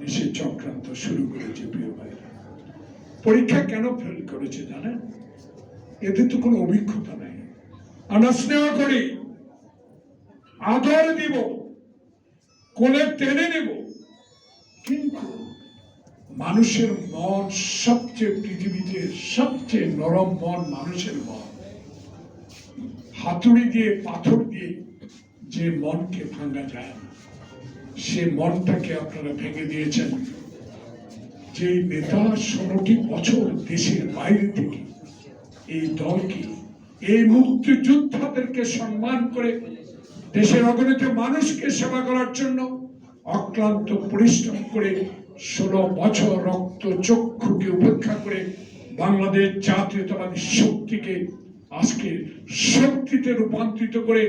দেশে চক্রান্ত শুরু করেছে, প্রিয় ভাইরা। পরীক্ষা কেন ফেল করেছে জানেন? এদের তো কোনো অভিজ্ঞতা নাই। আমরা স্নেহ করি, আদর দিব, কোলে টেনে নেব। কিন্তু মানুষের মন সবচেয়ে পৃথিবীতে সবচেয়ে নরম মন মানুষের মন। হাতুড়ি দিয়ে, পাথর দিয়ে যে মনকে ভাঙা যায় না। সে মনটাকে আপনারা ভেঙে দিয়েছেন। যে নেতা ষোলোটি বছর দেশের বাইরে থেকে এই দলকে, এই মুক্তিযোদ্ধাদেরকে সম্মান করে দেশের অগণিত মানুষকে সেবা করার জন্য অক্লান্ত পরিশ্রম করে ষোলো বছর রক্ত চক্ষুকে উপেক্ষা করে বাংলাদেশ জাতীয়তাবাদী শক্তিকে আজকে শক্তিতে রূপান্তরিত করে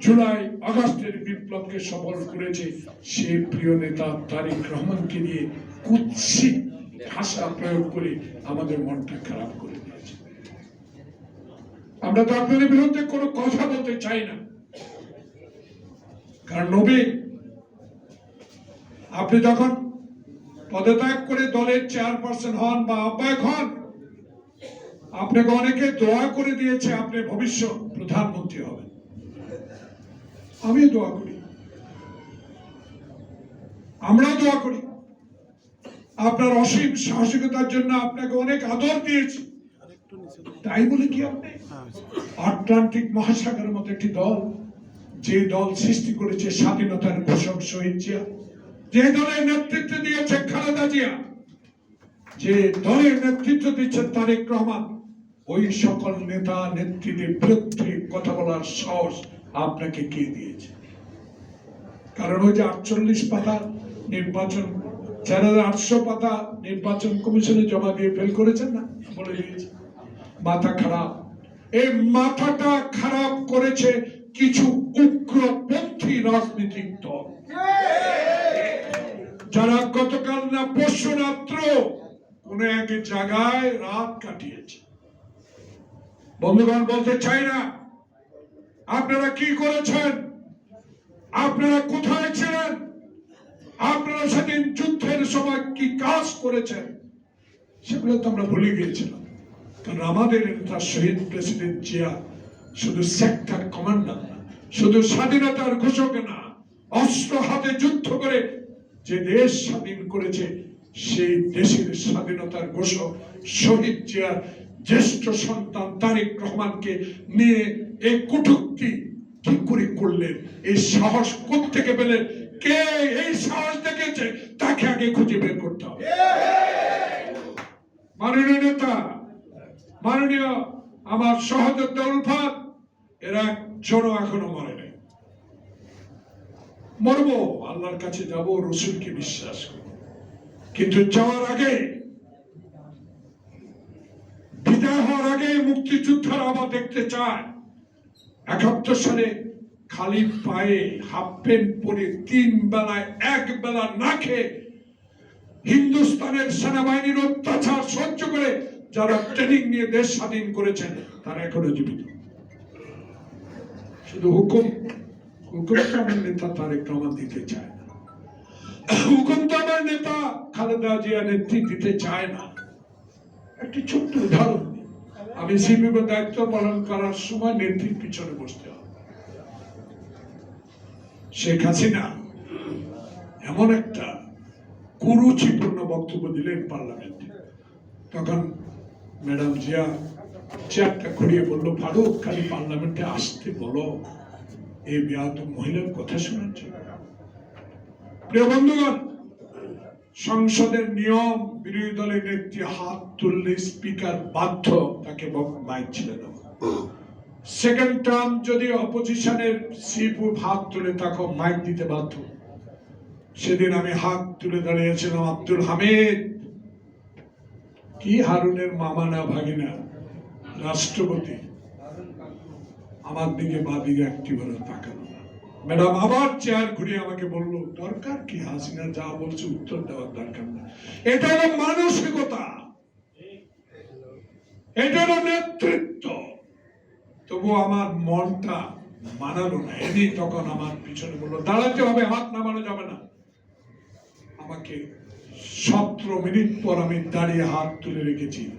জুলাই আগস্টের বিপ্লবকে সফল করেছে সে প্রিয় নেতা তারিক রহমানকে নিয়ে কুৎসিত ভাষা প্রয়োগ করে আমাদের মনটা খারাপ করে দিয়েছে। আমরা তো আপনাদের বিরুদ্ধে কোনো কথা বলতে চাই না। কারণ নবীন আপনি যখন পদত্যাগ করে দলের চেয়ারপারসন হন বা আহ্বায়ক হন আপনাকে অনেকে দোয়া করে দিয়েছে, আপনি ভবিষ্যৎ প্রধানমন্ত্রী হবেন। আমি দোয়া করি। আমরাও দোয়া করি। আপনার অসীম সাহসিকতার জন্য আপনাকে অনেক আদর দিয়েছি। তাই বলে কি আপনি? আটলান্টিক মহাসাগরের মতো একটি দল, যে দল সৃষ্টি করেছে স্বাধীনতার ঘোষক শহীদ জিয়া যে দলের নেতৃত্ব দিয়েছে খালেদা জিয়া, যে দলের নেতৃত্ব দিচ্ছেন তারেক রহমান। ওই সকল নেতা নেত্রীদের বিরুদ্ধে কথা বলার সাহস আপনাকে কে দিয়েছে? কারণ ওই যে আটচল্লিশ পাতা নির্বাচন হাজার আটশো পাতা নির্বাচন কমিশনে জমা দিয়ে ফেল করেছেন না, বলে দিয়েছে, মাথা খারাপ। এই মাথাটা খারাপ করেছে কিছু উগ্রপন্থী রাজনৈতিক দল। যারা গতকাল না, পরশু রাত্র কোন এক জায়গায় রাত কাটিয়েছে। বন্ধুগণ, বলতে চাই না। আপনারা কি করেছেন? আপনারা কোথায় ছিলেন? আপনারা সেদিন যুদ্ধের সময় কি কাজ করেছেন? সেগুলো তো আমরা ভুলে গিয়েছিলাম। কারণ আমাদের নেতা শহীদ প্রেসিডেন্ট জিয়া শুধু সেক্টর কমান্ডার না, শুধু স্বাধীনতার ঘোষক না, অস্ত্র হাতে যুদ্ধ করে যে দেশ স্বাধীন করেছে, সেই দেশের স্বাধীনতার ঘোষক শহীদ জিয়ার জ্যেষ্ঠ সন্তান তারেক রহমানকে নিয়ে এই কুটুক্তি কি করে করলেন। এই সাহস থেকে পেলেন? কে এই সাহস দেখেছে? তাকে আগে খুঁজে বের করতে হবে। মাননীয় নেতা, মাননীয় আমার সহযোদ্ধা উলফাত এরা জড়ো এখনও মরে নাই। মরবো, আল্লাহর কাছে যাব, রসুলকে বিশ্বাস করব। কিন্তু যাওয়ার আগে বিদায় হওয়ার আগে মুক্তিযুদ্ধের আবার দেখতে চায়। একাত্তর সালে খালি পায়ে হাফ প্যান্ট পরে তিন বেলায় এক বেলা না খেয়ে হিন্দুস্তানের সেনাবাহিনীর অত্যাচার সহ্য করে যারা ট্রেনিং নিয়ে দেশ স্বাধীন করেছেন, তারা এখনও জীবিত। শুধু হুকুম হুকুম তো আমার নেতা তারেক রহমান দিতে চায় না। হুকুম তো আমার নেতা খালেদা জিয়া নেত্রী দিতে চায় না। একটি ছোট্ট উদাহরণ। আমি সিপিএম দায়িত্ব পালন করার সময় নেত্রীর পিছনে বসতে হবে। শেখ হাসিনা এমন একটা কুরুচিপূর্ণ বক্তব্য দিলেন পার্লামেন্টে। তখন ম্যাডাম জিয়া চেয়ারটা ঘুরিয়ে বলল, ফারুক, খালি পার্লামেন্টে আসতে বলো। এই বেয়াদ মহিলার কথা শোনার জন্য প্রিয় বন্ধুগণ সংসদের নিয়ম, বিরোধী দলের নেত্রী হাত তুললে স্পিকার বাধ্য তাকে মাইক ছেড়ে সেকেন্ড টার্ম যদি অপোজিশনের সিপু হাত তুলে তাকে মাইক দিতে বাধ্য। সেদিন আমি হাত তুলে দাঁড়িয়েছিলাম আব্দুল হামিদ। কি হারুনের মামা না ভাগিনা, রাষ্ট্রপতি। আমার দিকে বাদিকে একটি বলে তাকালো। না ম্যাডাম আবার চেয়ার ঘুরিয়ে আমাকে বলল, দরকার কি? হাসিনা যা বলছে উত্তর দেওয়ার দরকার না। এটা হলো মানসিকতা। এটা হলো নেতৃত্ব। তবু আমার মনটা মানালো না। এদিন তখন আমার পিছনে বলল, দাঁড়াতে হবে, হাত নামানো যাবে না। আমাকে সতেরো মিনিট পর আমি দাঁড়িয়ে হাত তুলে রেখেছি।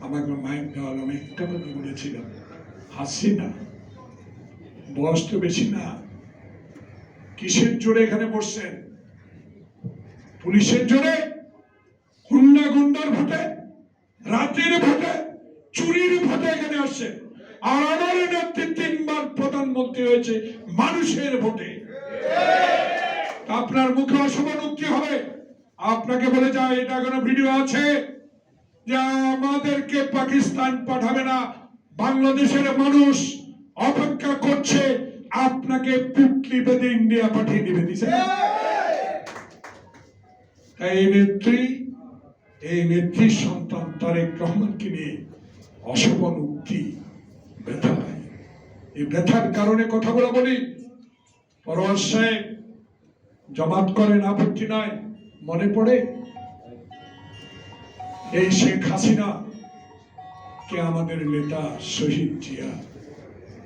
আমাকে মায়ের দেওয়াল আমি একটা কথা বলেছিলাম। হাসি না বয়স তো বেশি না। কিসের জোরে এখানে বসছেন? পুলিশের জোরে? হুন্ডা গুন্ডার ভোটে? রাতের ভোটে? চুরির ভোটে এখানে আসছে। আর আমার নেত্রী তিনবার প্রধানমন্ত্রী হয়েছে মানুষের ভোটে। আপনার মুখে অসমানুক্তি হবে। আপনাকে বলে যায় এটা কোনো ভিডিও আছে যে আমাদেরকে পাকিস্তান পাঠাবে না। বাংলাদেশের মানুষ অপেক্ষা করছে আপনাকে পুটলি বেঁধে ইন্ডিয়া পাঠিয়ে দিবে, দিছে এই নেত্রী, এই নেত্রীর সন্তান তারেক রহমানকে নিয়ে অশোভন উক্তি ব্যথা এই ব্যথার কারণে কথাগুলো বলি। পরশ সাহেব জমাত করেন, আপত্তি নাই, মনে পড়ে? এই শেখ হাসিনা কে আমাদের নেতা শহীদ জিয়া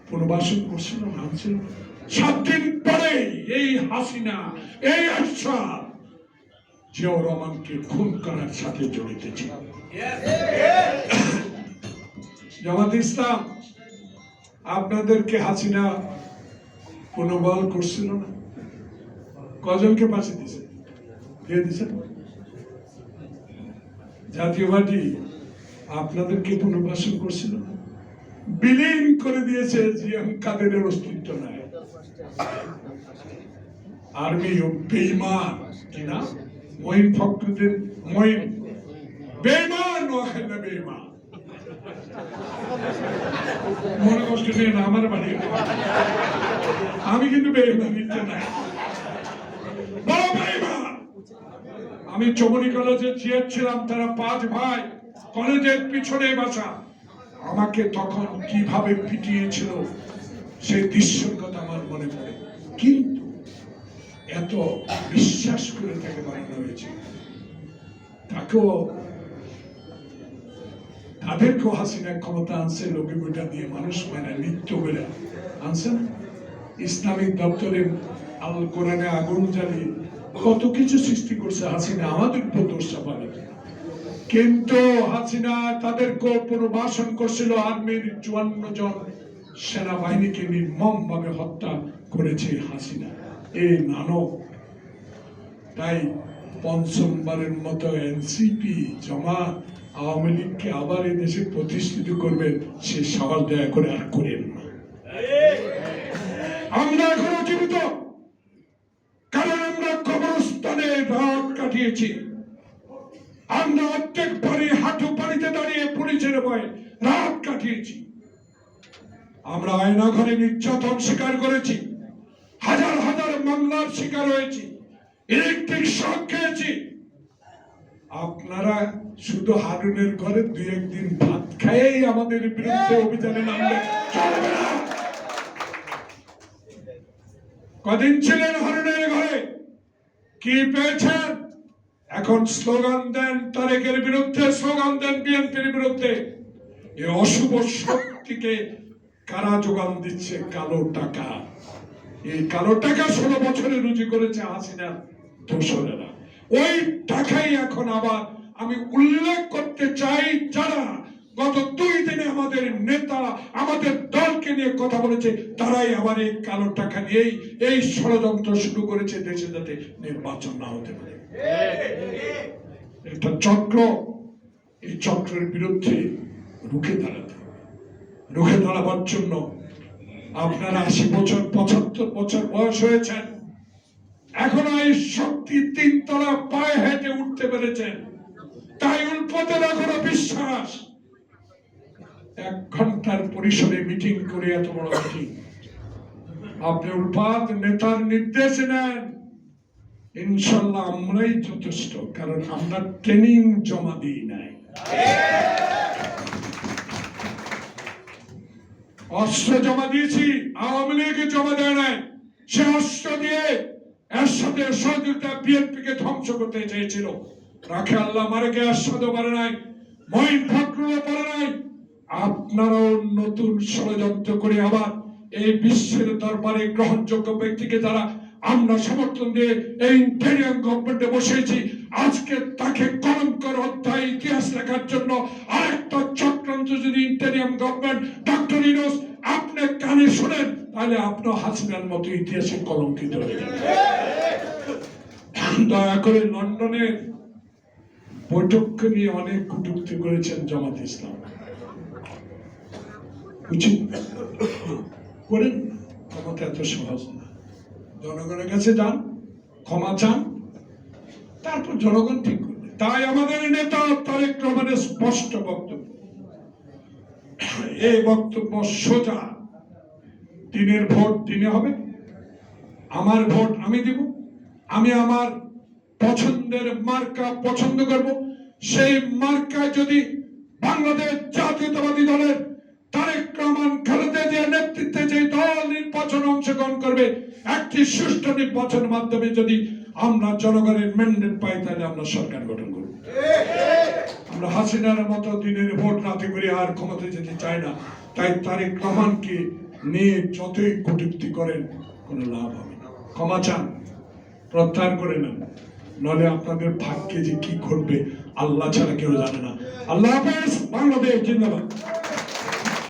পুনর্বাসন করছিল না আনছিল সাত দিন পরে এই হাসিনা, এই আশরাফ জিয়াউর রহমানকে খুন করার সাথে জড়িত ছিল। জামাত ইসলাম, আপনাদেরকে হাসিনা পুনর্বল করছিল না? কজনকে পাশে দিছে দিয়ে দিছে জাতীয় পার্টি আপনাদেরকে পুনর্বাসন করছিল না? বিলীন করে দিয়েছে জিয়াম কাদেরের অস্তিত্ব নাই। আর্মি ও বেইমান কিনা মহিন ফখরুদ্দিন মহিন বেইমান ওখানে বেইমান। মনে কষ্ট নিয়ে না আমার বাড়ি। আমি কিন্তু বেইমানিতে নাই। আমি চমনি কলেজে চেয়ার ছিলাম, তারা পাঁচ ভাই, কলেজের পিছনে বাসা। আমাকে তখন কীভাবে পিটিয়েছিল, সেই দৃশ্যের কথা আমার মনে পড়ে। কিন্তু এত বিশ্বাস করে তাকে বানানো হয়েছে। তাকেও, তাদেরকেও হাসিনা ক্ষমতা আনছে, লোকে বইটা দিয়ে মানুষ মানে নিত্য করে আনছে ইসলামিক দপ্তরে আল কোরআনে আগুন জ্বালিয়ে কত কিছু সৃষ্টি করছে হাসিনা, আমাদের উপর দোষ চাপাবে কিন্তু হাসিনা তাদেরকে পুনর্বাসন করছিল আর্মির চুয়ান্ন জন সেনাবাহিনীকে নির্মম ভাবে হত্যা করেছে হাসিনা। এই নানক। তাই পঞ্চমবারের মতো এনসিপি জমা আওয়ামী লীগকে আবার এই দেশে প্রতিষ্ঠিত করবেন সে সওয়াল দয়া করে আর করেন না। আমরা এখনও জীবিত। কারণ আমরা কবরস্থানে রাত কাটিয়েছি। আমরা অর্ধেক পারি হাঁটু পানিতে দাঁড়িয়ে পুলিশের ভয়ে রাত কাটিয়েছি। আমরা আয়না ঘরে নির্যাতন স্বীকার করেছি। হাজার হাজার মামলার শিকার হয়েছি। ইলেকট্রিক শখ খেয়েছি। আপনারা শুধু হারুনের ঘরে দুই একদিন ভাত খাইয়েই আমাদের বিরুদ্ধে অভিযানে নামলে চলবে না। কদিন ছিলেন হারুনের ঘরে? কি পেয়েছেন? এখন স্লোগান দেন তারেকের বিরুদ্ধে, স্লোগান দেন বিএনপির বিরুদ্ধে। এই অশুভ শক্তিকে কারা যোগান দিচ্ছে? কালো টাকা। এই কালো টাকা ষোলো বছরে রুজি করেছে হাসিনার দোসরেরা। ওই টাকাই এখন আবার আমি উল্লেখ করতে চাই যারা গত দুই দিনে আমাদের নেতা, আমাদের দলকে নিয়ে কথা বলেছে, তারাই আবার এই কালো টাকা নিয়েই এই ষড়যন্ত্র শুরু করেছে দেশে যাতে নির্বাচন না হতে পারে। একটা চক্র, এই চক্রের বিরুদ্ধে রুখে দাঁড়াতে রুখে দাঁড়াবার জন্য আপনারা আশি বছর, পঁচাত্তর বছর বয়স হয়েছেন। এখনও এই শক্তি তিনতলা পায়ে হেঁটে উঠতে পেরেছেন। তাই উল্পদের এখনও বিশ্বাস এক ঘণ্টার পরিসরে মিটিং করে এত বড় মিটিং। আপনি উল্পাত নেতার নির্দেশ নেন। ইনশাল্লাহ আমরাই যথেষ্ট, কারণ আমরা ট্রেনিং জমা দিই নাই। অস্ত্র জমা দিয়েছি, আওয়ামী লীগ জমা দেয় নাই। সে অস্ত্র দিয়ে এর সাথে সহযোগিতা বিএনপি কে ধ্বংস করতে চেয়েছিল। রাখে আল্লাহ মারেকে এরশাদ পারে নাই মহিন ফখরুলও পারে নাই। আপনারাও নতুন ষড়যন্ত্র করে আবার এই বিশ্বের দরবারে গ্রহণযোগ্য ব্যক্তিকে যারা আমরা সমর্থন দিয়ে এই ইন্টেরিয়াম গভর্নমেন্টে বসেছি আজকে তাকে কলঙ্কর অধ্যায় ইতিহাস লেখার জন্য আরেকটা চক্রান্ত যদি ইন্টেরিয়াম গভর্নমেন্ট, ডক্টর ইনোস, আপনি কানে শুনেন, তাহলে আপনার হাসিনার মতো ইতিহাসে কলঙ্কিত হয়ে যাবে। দয়া করে লন্ডনে বৈঠককে নিয়ে অনেক কটূক্তি করেছেন জামাত ইসলাম। উচিত। করেন। ক্ষমতা এত সহজ না। জনগণের কাছে যান, ক্ষমা চান, তারপর জনগণ ঠিক করবে। তাই আমাদের নেতা তারেক রহমানের স্পষ্ট বক্তব্য। এই বক্তব্য সোজা। দিনের ভোট দিনে হবে। আমার ভোট আমি দিব। আমি আমার পছন্দের মার্কা পছন্দ করব। সেই মার্কা যদি বাংলাদেশ জাতীয়তাবাদী দলের তারেক রহমান খালেদা জিয়ার নেতৃত্বে যে দল নির্বাচন অংশগ্রহণ করবে একটি সুষ্ঠু নির্বাচনের মাধ্যমে যদি আমরা জনগণের ম্যান্ডেট পাই, তাহলে আমরা সরকার গঠন করব। আমরা হাসিনার মতো দিনের ভোট রাতে করে আর ক্ষমতায় যেতে চাই না। তাই তারেক রহমানকে নিয়ে যতই কটূক্তি করেন, কোনো লাভ হবে না। ক্ষমা চান, প্রত্যাহার করে নেন। নলে আপনাদের ভাগ্যে যে কি ঘটবে, আল্লাহ ছাড়া কেউ জানে না। আল্লাহ হাফেজ, বাংলাদেশ, জিন্দাবাদ।